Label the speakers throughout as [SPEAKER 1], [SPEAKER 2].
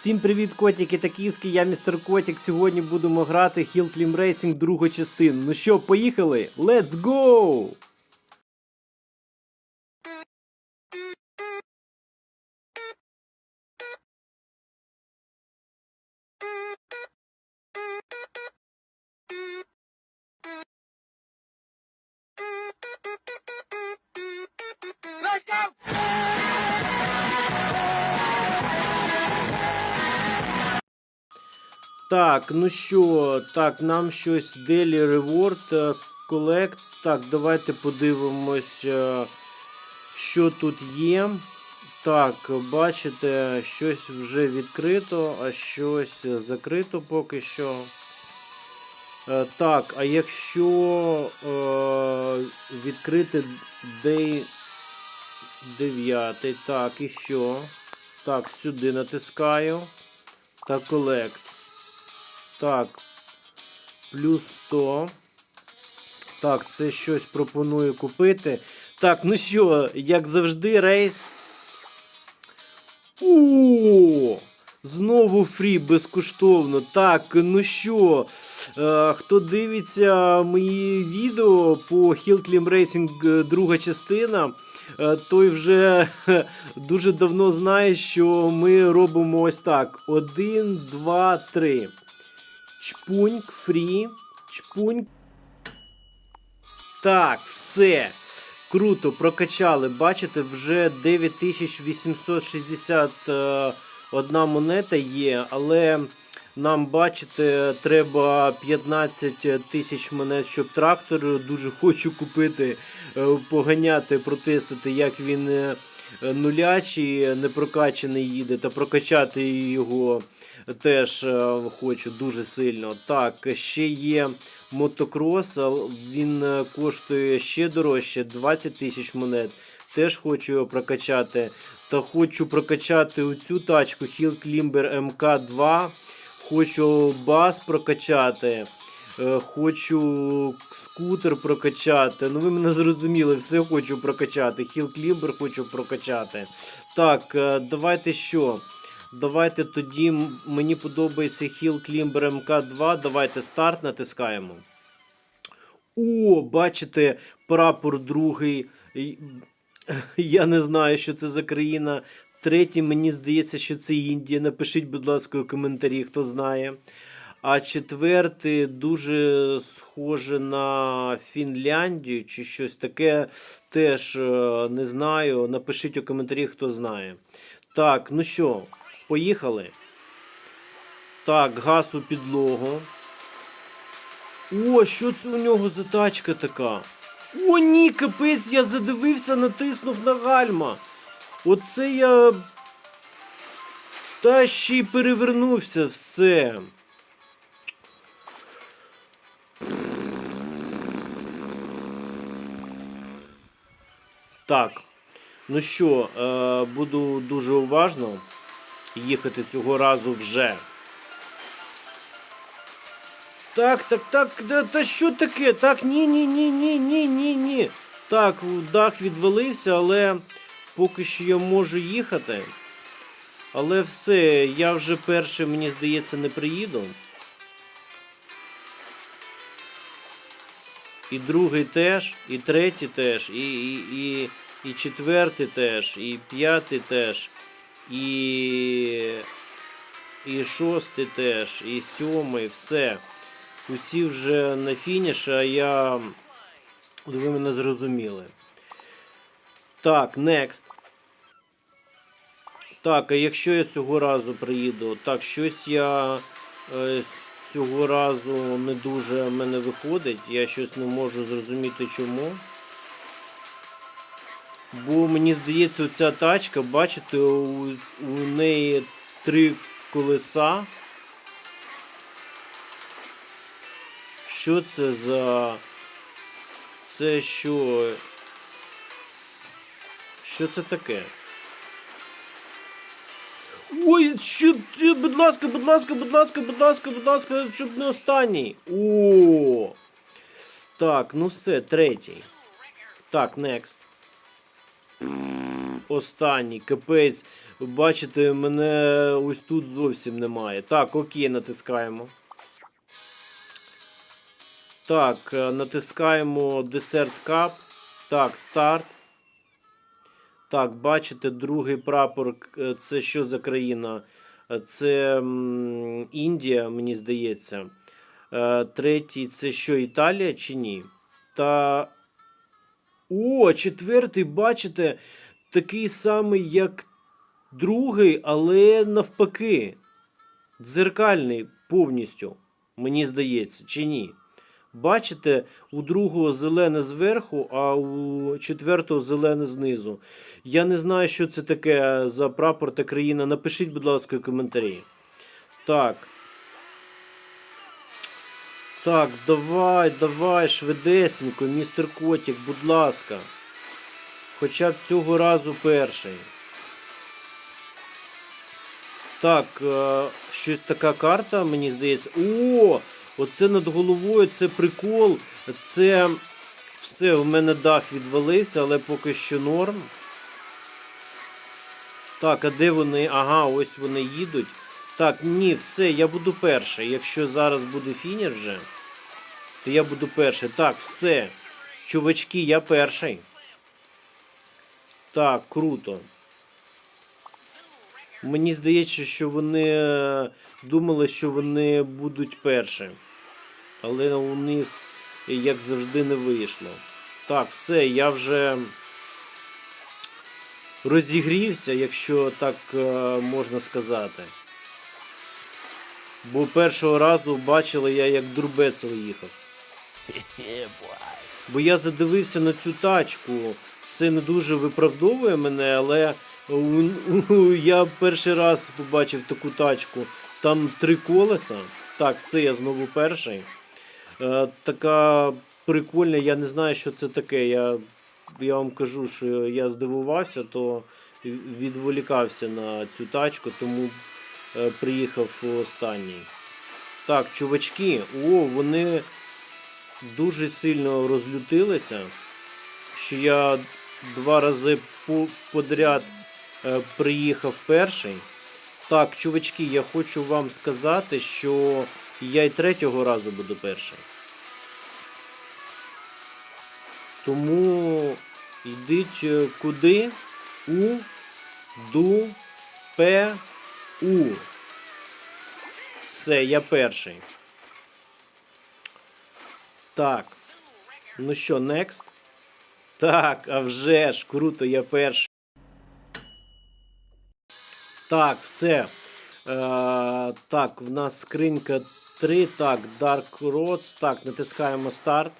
[SPEAKER 1] Всім привіт, котики та кіски, я містер Котик. Сьогодні будемо грати Hill Climb Racing другу частину. Ну що, поїхали? Let's go! Так, ну що, так, нам щось Daily Reward е, Collect. Так, давайте подивимось, е, що тут є. Так, бачите, щось вже відкрито, а щось закрито поки що. Е, Так, а якщо е, відкрити Day 9, так, і що? Так, сюди натискаю. Та Collect. Так. Плюс 100. Так, це щось пропоную купити. Так, ну що, як завжди, рейс. О! Знову фрі безкоштовно. Так, ну що, е, хто дивиться мої відео по Hill Climb Racing е, друга частина, е, той вже хе, дуже давно знає, що ми робимо ось так: 1, 2, 3. Чпуньк, фрі, чпуньк. Так, все. Круто, прокачали. Бачите, вже 9861 монета є, але нам, бачите, треба 15 тисяч монет, щоб трактор. Дуже хочу купити, е, поганяти, протестити, як він е, нулячий, не прокачаний їде, та прокачати його теж е, хочу дуже сильно. Так, ще є мотокрос, він е, коштує ще дорожче 20 тисяч монет. Теж хочу його прокачати. Та хочу прокачати оцю тачку Hill Climber MK2. Хочу бас прокачати. Е, Хочу скутер прокачати. Ну ви мене зрозуміли, все хочу прокачати. Hill Climber хочу прокачати. Так, е, давайте що? Давайте тоді мені подобається Hill Climber MK2. Давайте старт натискаємо. О, бачите, прапор другий. Я не знаю, що це за країна. Третій, мені здається, що це Індія. Напишіть, будь ласка, у коментарі, хто знає. А четвертий дуже схоже на Фінляндію чи щось таке. Теж е, не знаю. Напишіть у коментарі, хто знає. Так, ну що, поїхали. Так, газ у підлогу. О, що це у нього за тачка така? О, ні, капець, я задивився, натиснув на гальма. Оце я. Та ще й перевернувся все. Так. Ну що, е, буду дуже уважно їхати цього разу вже. Так, так, так, да, та що таке? Так, ні, ні, ні, ні, ні, ні, ні. Так, дах відвалився, але поки що я можу їхати. Але все, я вже перший, мені здається, не приїду. І другий теж, і третій теж, і, і, і, і четвертий теж, і п'ятий теж, і, і шостий теж, і сьомий, все. Усі вже на фініші, а я. Ви мене зрозуміли. Так, next. Так, а якщо я цього разу приїду, так, щось я е, цього разу не дуже в мене виходить. Я щось не можу зрозуміти чому. Бо мені здається, ця тачка, бачите, у, у неї три колеса. Що це за. Це що? Що це таке? Ой, що це, будь ласка, будь ласка, будь ласка, будь ласка, будь ласка, щоб не останній. О. Так, ну все, третій. Так, next. Останній, капець. бачите, мене ось тут зовсім немає. Так, окей, натискаємо. Так, е, натискаємо Desert Cup. Так, старт. Так, бачите, другий прапор. е, Це що за країна? Е, Це Індія, мені здається. Е, Третій це що, Італія чи ні? Та. О, четвертий, бачите, такий самий, як другий, але навпаки. Дзеркальний повністю, мені здається, чи ні? Бачите, у другого зелене зверху, а у четвертого зелене знизу. Я не знаю, що це таке за прапор та країна. Напишіть, будь ласка, коментарі. Так. Так, давай, давай, швидесенько, містер Котік, будь ласка. Хоча б цього разу перший. Так, е, щось така карта, мені здається. О! Оце над головою, це прикол. Це все, в мене дах відвалився, але поки що норм. Так, а де вони? Ага, ось вони їдуть. Так, ні, все, я буду перший. Якщо зараз буде фініш вже, то я буду перший. Так, все. Чувачки, я перший. Так, круто. Мені здається, що вони е, думали, що вони будуть перші. Але у них, як завжди, не вийшло. Так, все, я вже розігрівся, якщо так е, можна сказати. Бо першого разу бачили я, як Дурбецел їхав. Бо я задивився на цю тачку. Це не дуже виправдовує мене, але я перший раз побачив таку тачку. Там три колеса. Так, все, я знову перший. Е, така прикольна, я не знаю, що це таке. Я, я вам кажу, що я здивувався, то відволікався на цю тачку, тому е, приїхав останній. Так, чувачки, о, вони дуже сильно розлютилися, що я два рази по- подряд приїхав перший. Так, чувачки, я хочу вам сказати, що я й третього разу буду перший. Тому йдіть е, куди? У, ду, пе, у. Все, я перший. Так. Ну що, next? Так, а вже ж, круто, я перший. Так, все. Е, так, в нас скринька 3. Так, Dark Roads. Так, натискаємо старт.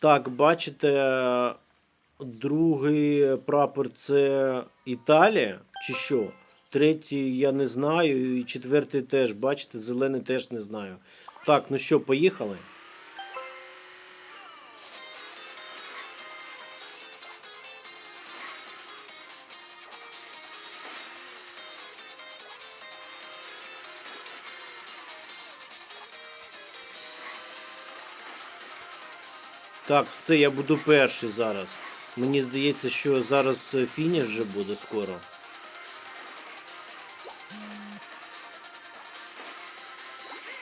[SPEAKER 1] Так, бачите, другий прапор це Італія, чи що? Третій я не знаю, і четвертий теж, бачите, зелений теж не знаю. Так, ну що, поїхали? Так, все, я буду перший зараз. Мені здається, що зараз е, фініш вже буде скоро.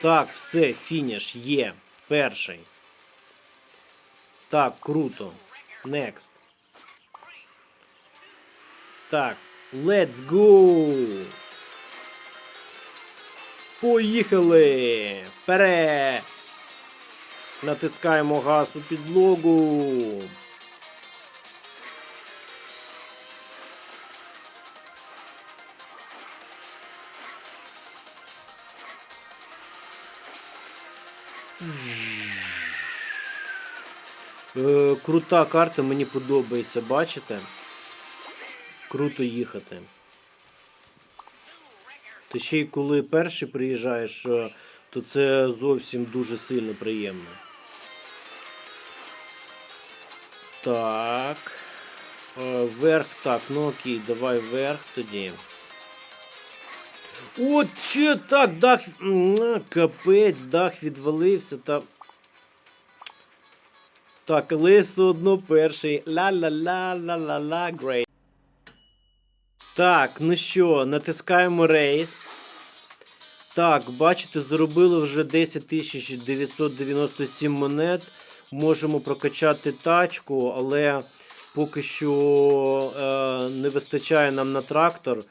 [SPEAKER 1] Так, все, фініш є. Перший. Так, круто. Next. Так, let's go! Поїхали! Вперед! Натискаємо газ у підлогу. Е, крута карта, мені подобається, бачите? Круто їхати. Та ще й коли перший приїжджаєш, е, то це зовсім дуже сильно приємно. Так. Е, Вверх, так, ну окей, давай вверх тоді. От ще так, дах. Капець, дах відвалився та. Так, але одно перший. Ла-ла-ла-ла-ла-ла, грей. Так, ну що, натискаємо рейс. Так, бачите, заробили вже 10 997 монет. Можемо прокачати тачку, але поки що е, не вистачає нам на трактор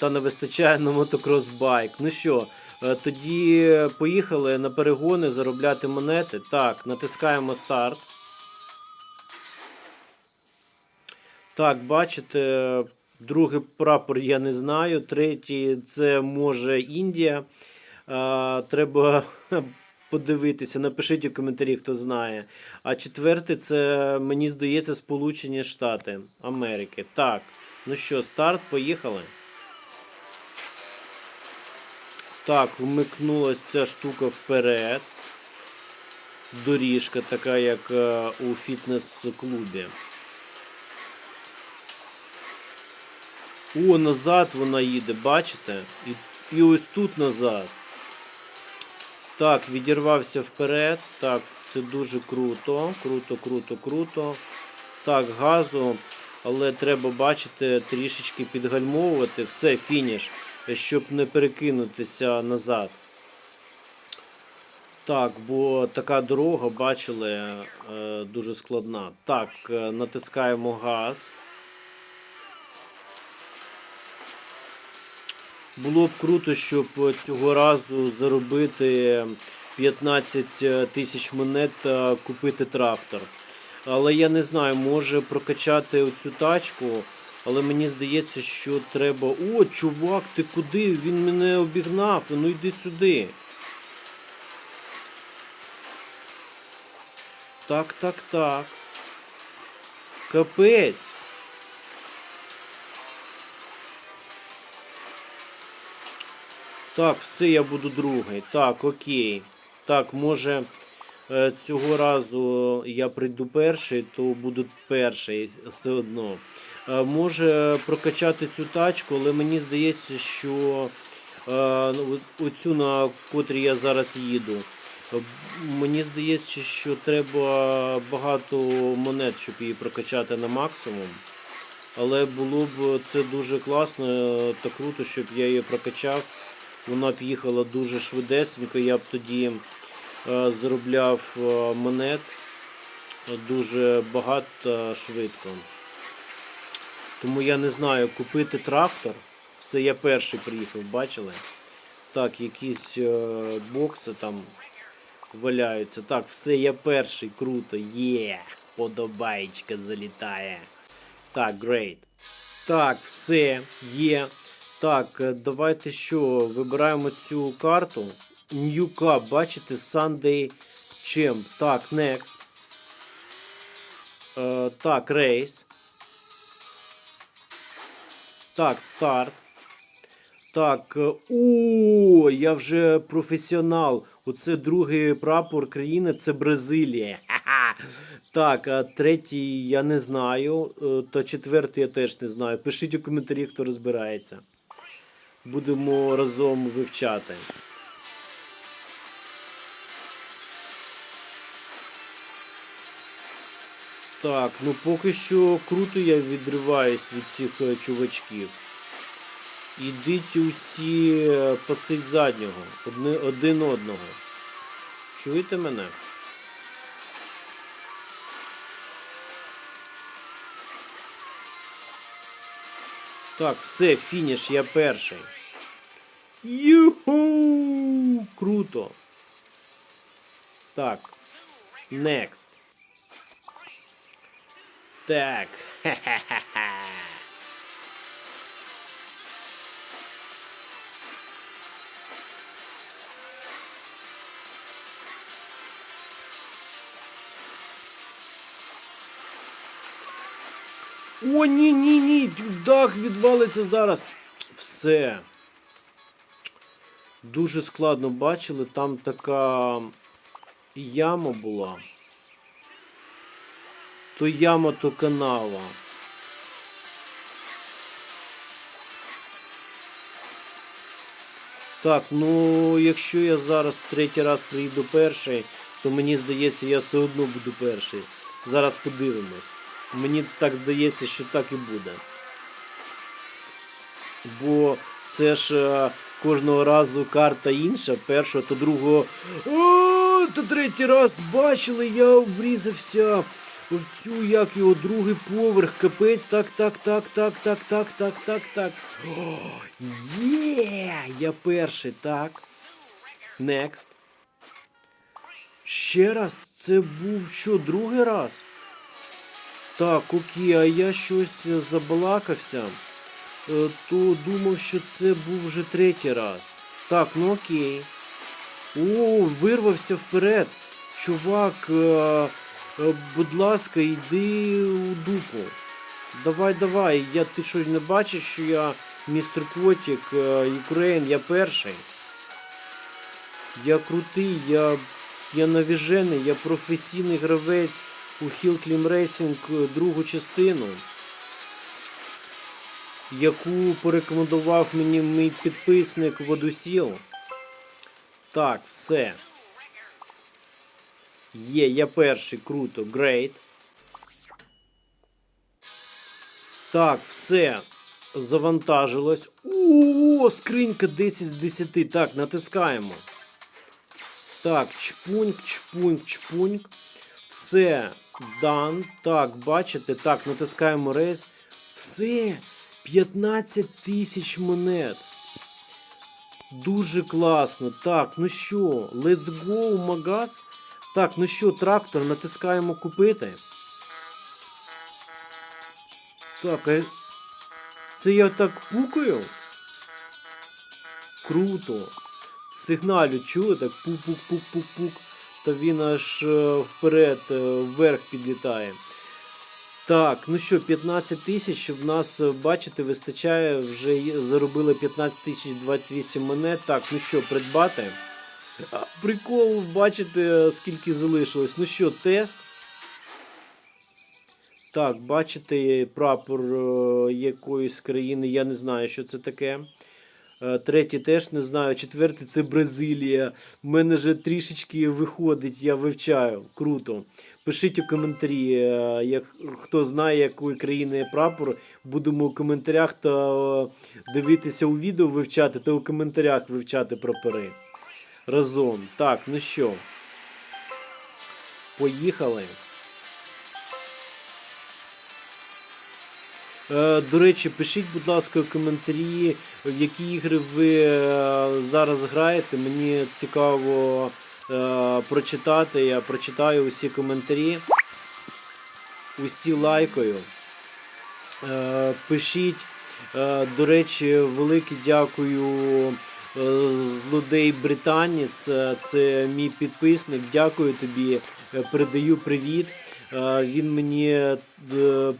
[SPEAKER 1] та не вистачає на мотокрос-байк. Ну що, е, тоді поїхали на перегони заробляти монети. Так, натискаємо старт. Так, бачите, другий прапор я не знаю. Третій це може Індія. А, треба подивитися. Напишіть у коментарі, хто знає. А четвертий це, мені здається, Сполучені Штати Америки. Так, ну що, старт, поїхали. Так, вмикнулася ця штука вперед. Доріжка така, як е, у фітнес-клубі. О, назад вона їде, бачите? І, і ось тут назад. Так, відірвався вперед. Так, це дуже круто. Круто, круто, круто. Так, газу. Але треба, бачите, трішечки підгальмовувати. Все, фініш, щоб не перекинутися назад. Так, бо така дорога, бачили, е, дуже складна. Так, е, натискаємо газ. Було б круто, щоб цього разу заробити 15 тисяч монет та купити трактор. Але я не знаю, може прокачати оцю тачку, але мені здається, що треба. О, чувак, ти куди? Він мене обігнав. Ну йди сюди. Так, так, так. Капець. Так, все, я буду другий. Так, окей. Так, може е, цього разу я прийду перший, то буду перший все одно. Е, Може прокачати цю тачку, але мені здається, що е, ну, оцю, на котрій я зараз їду. Мені здається, що треба багато монет, щоб її прокачати на максимум. Але було б це дуже класно та круто, щоб я її прокачав. Вона б їхала дуже швидесенько, я б тоді е, заробляв е, монет дуже багато швидко. Тому я не знаю, купити трактор. Все, я перший приїхав, бачили? Так, якісь е, бокси там валяються. Так, все, я перший, круто. Є! Подобаєчка залітає. Так, great. Так, все, є. Так, е, давайте що, вибираємо цю карту. New Cup, бачите, Sunday Champ. Так, next. Е, так, race. Так, старт. Так, е, о, я вже професіонал. Оце другий прапор країни, це Бразилія. Так, а третій я не знаю. е, Та четвертий я теж не знаю. Пишіть у коментарі, хто розбирається. Будемо разом вивчати. Так, ну поки що круто я відриваюсь від цих е, чувачків. Ідіть усі е, пасить заднього, одни, один одного. Чуєте мене? Так, все, фініш, я перший. Юху! Круто. Так. Next. Так. Ха-ха-ха-ха. О, ні, ні, ні, дах відвалиться зараз. Все. Дуже складно бачили, там така яма була. То яма, то канава. Так, ну якщо я зараз третій раз приїду перший, то мені здається, я все одно буду перший. Зараз подивимось. Мені так здається, що так і буде. Бо це ж е, кожного разу карта інша, першого то другого. О, то третій раз бачили, я врізався в цю, як його, другий поверх, капець, так, так, так, так, так, так, так, так, так. О, Є! Я перший, так. Next. Ще раз, це був що, другий раз? Так, окей, а я щось е, забалакався. Е, То думав, що це був вже третій раз. Так, ну окей. О, вирвався вперед. Чувак, е, е, будь ласка, йди у дупу. Давай, давай. Я, ти що не бачиш, що я містер Котік, е, я перший. Я крутий, я, я навіжений, я професійний гравець у Hill Climb Racing другу частину, яку порекомендував мені мій підписник Водосіл. Так, все. Є, я перший, круто, great. Так, все. Завантажилось. О, скринька 10 з 10. Так, натискаємо. Так, чпуньк, чпуньк, чпуньк. Все, дан. Так, бачите, так, натискаємо рейс. Все, 15 тисяч монет. Дуже класно. Так, ну що, let's go, магаз. Так, ну що, трактор, натискаємо купити. Так, а це я так пукаю? Круто. Сигналю чули, так пук-пук-пук-пук-пук. Та він аж е, вперед, е, вверх підлітає. Так, ну що, 15 тисяч в нас, е, бачите, вистачає, вже заробили 15 тисяч 28 монет. Так, ну що, придбати. Прикол, бачите, скільки залишилось. Ну що, тест. Так, бачите, прапор е, якоїсь країни, я не знаю, що це таке. Е, Третій теж не знаю. Четвертий це Бразилія. У мене вже трішечки виходить, я вивчаю. Круто. Пишіть у коментарі, е, як, хто знає, якої країни є прапор. Будемо у коментарях та е, дивитися у відео вивчати, та у коментарях вивчати прапори. Разом. Так, ну що. Поїхали. Е, До речі, пишіть, будь ласка, у коментарі, в які ігри ви зараз граєте. Мені цікаво прочитати. Я прочитаю усі коментарі. Усі лайкою. Е, Пишіть. Е, До речі, велике дякую. е, Злодей Британець, Е, це мій підписник. Дякую тобі. Е, Передаю привіт. Е, Він мені е,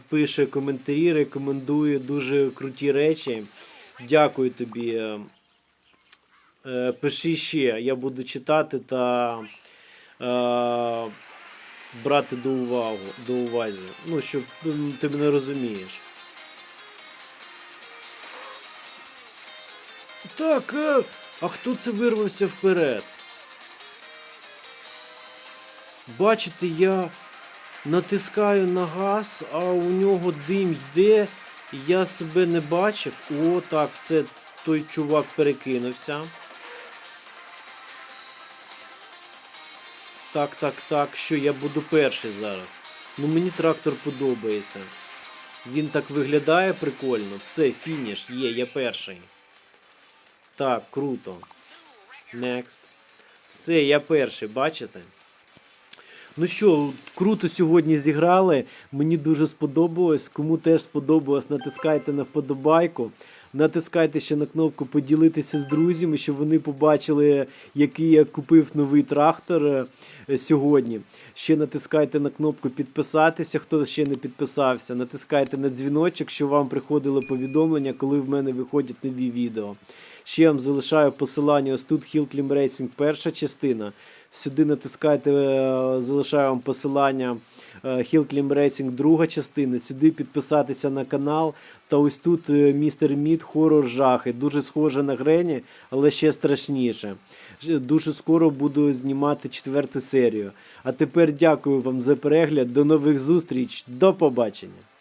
[SPEAKER 1] пише коментарі, рекомендує дуже круті речі. Дякую тобі. Е, Пиши ще, я буду читати та е, брати до увагу, до увазі. Ну, щоб ти мене розумієш. Так, е, а хто це вирвався вперед? Бачите, я натискаю на газ, а у нього дим йде, я себе не бачив. О, так, все, той чувак перекинувся. Так, так, так, що я буду перший зараз. Ну мені трактор подобається. Він так виглядає прикольно. Все, фініш, є, я перший. Так, круто. Next. Все, я перший, бачите? Ну що, круто сьогодні зіграли. Мені дуже сподобалось. Кому теж сподобалось, натискайте на вподобайку. Натискайте ще на кнопку поділитися з друзями, щоб вони побачили, який я купив новий трактор е, сьогодні. Ще натискайте на кнопку підписатися, хто ще не підписався. Натискайте на дзвіночок, щоб вам приходило повідомлення, коли в мене виходять нові відео. Ще вам залишаю посилання ось тут Hill Climb Racing перша частина. Сюди натискайте, е, залишаю вам посилання е, Hill Climb Racing друга частина. Сюди підписатися на канал. Та ось тут е, містер Мід хорор жахи. Дуже схоже на Грені, але ще страшніше. Дуже скоро буду знімати четверту серію. А тепер дякую вам за перегляд. До нових зустріч. До побачення.